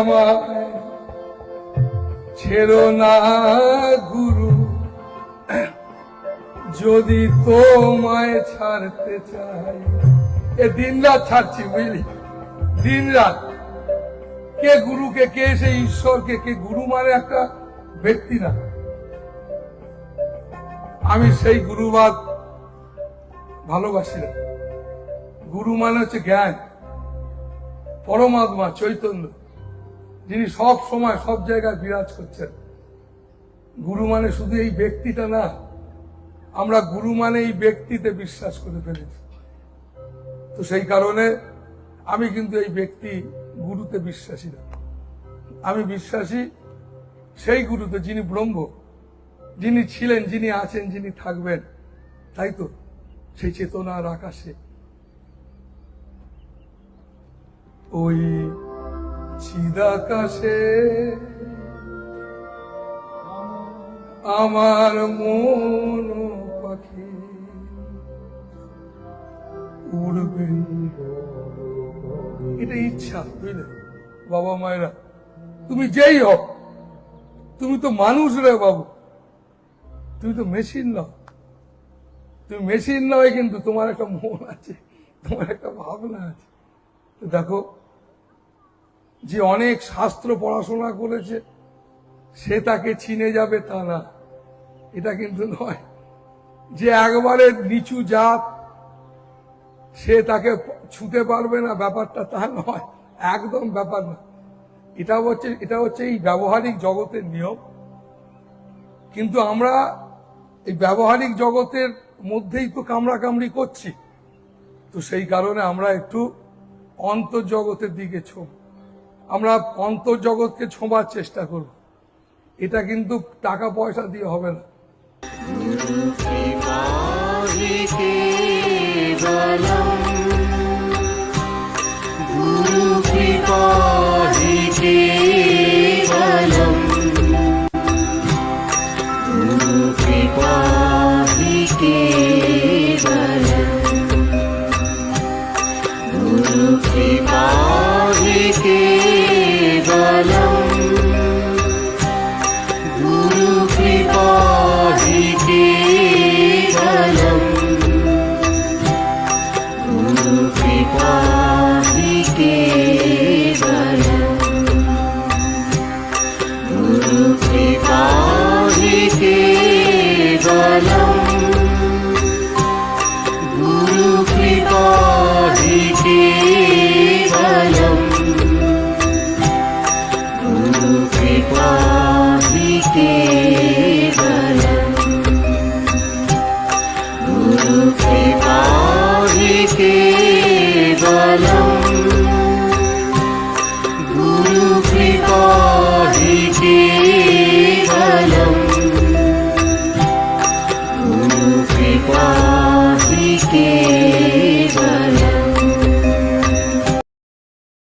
আমায় ছেড়ো না গুরু। যদি তোমায় ছাড়তে চাই। এ দিন রাত ছাড়ছি বুঝলি? দিন রাত। কে গুরুকে, কে সেই ঈশ্বরকে, কে গুরু মানে একটা ব্যক্তি না। আমি সেই গুরুবাদ ভালোবাসি না। গুরু মানে হচ্ছে জ্ঞান। পরমাত্মা, চৈতন্য। যিনি সব সময় সব জায়গায় বিরাজ করছেন। গুরু মানে শুধু এই ব্যক্তিটা না, আমরা গুরু মানে এই ব্যক্তিতে বিশ্বাস করে ফেলেছি। তো সেই কারণে আমি কিন্তু এই ব্যক্তি গুরুতে বিশ্বাসী না। আমি বিশ্বাসী সেই গুরুতে যিনি ব্রহ্ম, যিনি ছিলেন, যিনি আছেন, যিনি থাকবেন, তাই তো? সেই চেতনার আকাশে। ওই চিদাকাশে আমার মন পাখি উড়বেন এটা ইচ্ছা, বুঝলে? বাবা মায়েরা, তুমি যেই হও, তুমি তো মানুষ রে বাবু। তুমি তো মেশিন নও। তুমি মেশিন নয় কিন্তু তোমার একটা মন আছে, তোমার একটা ভাবনা আছে। দেখো যে অনেক শাস্ত্র পড়াশোনা করেছে, সে তাকে চিনে যাবে তা না। এটা কিন্তু নয়। যে একবারে নিচু জাত, সে তাকে ছুতে পারবে না, ব্যাপারটা তা নয়। একদম ব্যাপার না। এটা হচ্ছে এটা হচ্ছে এই ব্যবহারিক জগতের নিয়ম। কিন্তু আমরা এই ব্যবহারিক জগতের মধ্যেই তো কামড়া কামড়ি করছি। তো সেই কারণে আমরা একটু অন্তর্জগতের দিকে ছোঁব। আমরা অন্তর্জগৎকে ছোঁবার চেষ্টা করব। এটা কিন্তু টাকা পয়সা দিয়ে হবে না।